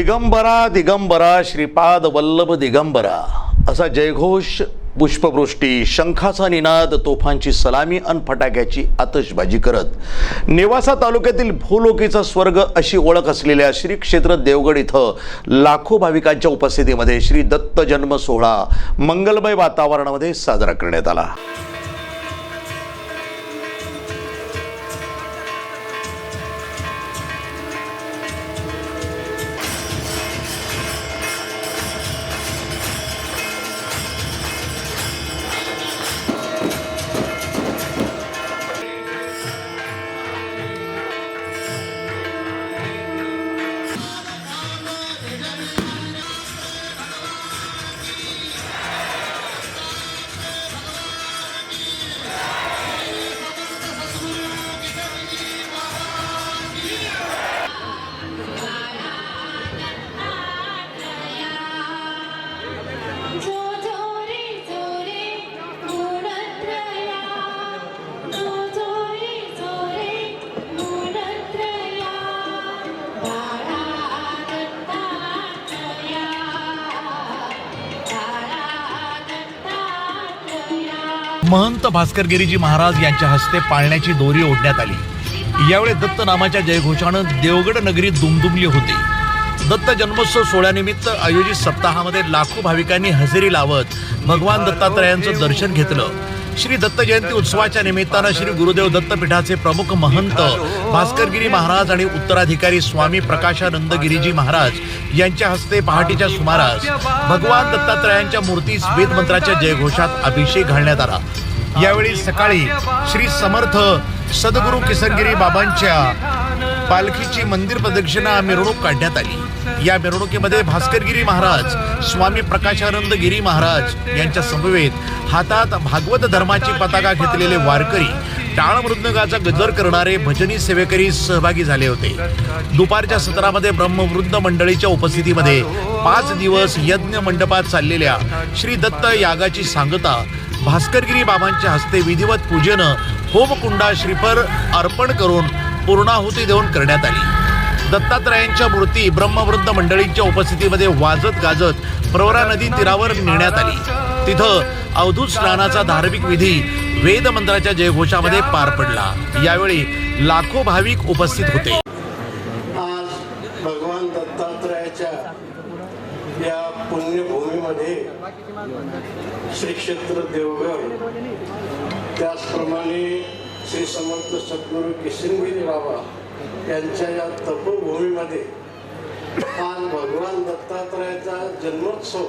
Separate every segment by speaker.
Speaker 1: दिगंबरा दिगंबरा श्रीपाद वल्लभ दिगंबरा. असा जयघोष पुष्पवृष्टी शंखाचा निनाद तोफांची सलामी अन फटाक्याची आतषबाजी करत. नेवासा तालुक्यातील भूलोकीचा स्वर्ग अशी ओळख असलेल्या श्री क्षेत्र देवगड इथं लाखो भाविकांच्या उपस्थितीमध्ये श्री दत्त जन्म सोहळा मंगलमय वातावरणामध्ये साजरा करण्यात आला.
Speaker 2: महंत भास्करगिरीजी महाराज यांच्या हस्ते पाळण्याची दोरी ओढण्यात आली. यावेळी दत्त नामाच्या जयघोषानं देवगड नगरी दुमदुमली होती. दत्त जन्मोत्सव सोहळ्यानिमित्त आयोजित सप्ताहामध्ये लाखो भाविकांनी हजेरी लावत भगवान दत्तात्रयांचं दर्शन घेतलं. श्री दत्त जयंती उत्सवाच्या निमित्तानं श्री गुरुदेव दत्तपीठाचे प्रमुख महंत भास्करगिरी महाराज आणि उत्तराधिकारी स्वामी प्रकाशानंद गिरीजी महाराज यांच्या हस्ते पहाटेच्या सुमारास भगवान दत्तात्रयांच्या मूर्तीस वेद मंत्राच्या जयघोषात अभिषेक घालण्यात आला. यावेळी सकाळी श्री समर्थ सद्गुरू किसनगिरी बाबांच्या पालखीची मंदिर प्रदक्षिणा मिरवणूक काढण्यात आली. या मिरवणुकीमध्ये भास्करगिरी महाराज स्वामी प्रकाशानंद गिरी महाराज यांच्या समवेत हातात भागवत धर्माची पताका घेतलेले वारकरी टाळ मृदंगाचा गजर करणारे भजनी सेवेकरी सहभागी झाले होते. दुपारच्या सत्रामध्ये ब्रह्मवृद्ध मंडळीच्या उपस्थितीमध्ये पाच दिवस यज्ञ मंडपात चाललेल्या श्री दत्त यागाची सांगता भास्करगिरी बाबांच्या हस्ते विधिवत पूजेनं होमकुंडा श्रीफळ अर्पण करून पूर्णाहुती देऊन करण्यात आली. दत्तात्रयांच्या मूर्ती ब्रह्मवृद्ध मंडळींच्या उपस्थितीमध्ये वाजत गाजत प्रवरा नदी तीरावर नेण्यात आली. तिथं अवधूत स्नानाचा धार्मिक विधी वेद मंत्राच्या जयघोषामध्ये पार पडला. यावेळी लाखो भाविक उपस्थित होते.
Speaker 3: आज भगवान दत्तात्रयाच्या या पुण्यभूमीमध्ये श्री क्षेत्र देवगड त्याचप्रमाणे श्री समर्थ सद्गुरू किशनगिरी बाबा यांच्या या तपोभूमीमध्ये आज भगवान दत्तात्रयाचा जन्मोत्सव.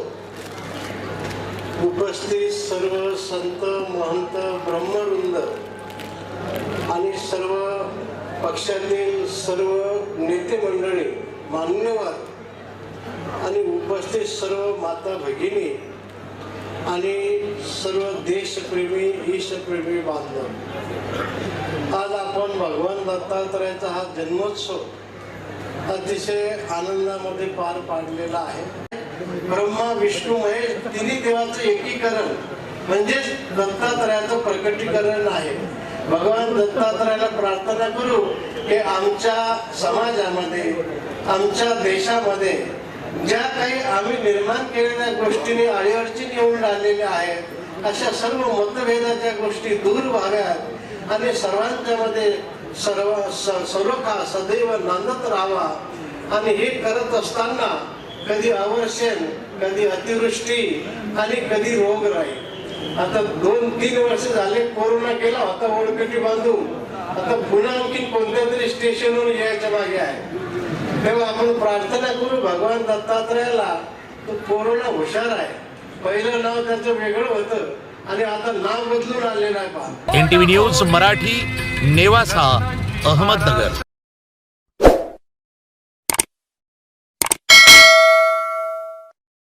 Speaker 3: उपस्थित सर्व संत महंत ब्रह्मवृंद आणि सर्व पक्षातील सर्व नेते मंडळी मान्यवर आणि उपस्थित सर्व माता भगिनी आणि सर्व देशप्रेमी ईशप्रेमी बांधव. आज आपण भगवान दत्तात्रयाचा हा जन्मोत्सव अतिशय आनंदामध्ये पार पाडलेला आहे. ब्रह्मा विष्णू महेश तिन्ही देवाचं एकीकरण म्हणजेच दत्तात्रयाचं प्रकटीकरण आहे. भगवान दत्तात्रयाला प्रार्थना करू की आमच्या समाजामध्ये आमच्या देशामध्ये ज्या काही आम्ही निर्माण केलेल्या गोष्टीने अडीअडचणी येऊन राहिलेल्या आहेत अशा सर्व मतभेदाच्या गोष्टी दूर व्हाव्यात आणि सर्वांच्या मध्ये सर्व स- सलोखा सदैव नांदत राहावा. आणि हे करत असताना कधी अवर्षण कधी अतिवृष्टी आणि कधी रोग राहील आता दोन तीन वर्ष झाले कोरोना केला होता ओळखटी बांधून. आता पुन्हा आणखी कोणत्या तरी स्टेशनवर यायच्या मागे आहे. तेव्हा आपण प्रार्थना करू भगवान दत्तात्रयाला तो कोरोना हुशार आहे. पहिलं नाव त्याचं वेगळं होतं आणि आता नाव बदलून आलेलं आहे पहा
Speaker 2: N T V news Marathi Nevasa Ahmednagar.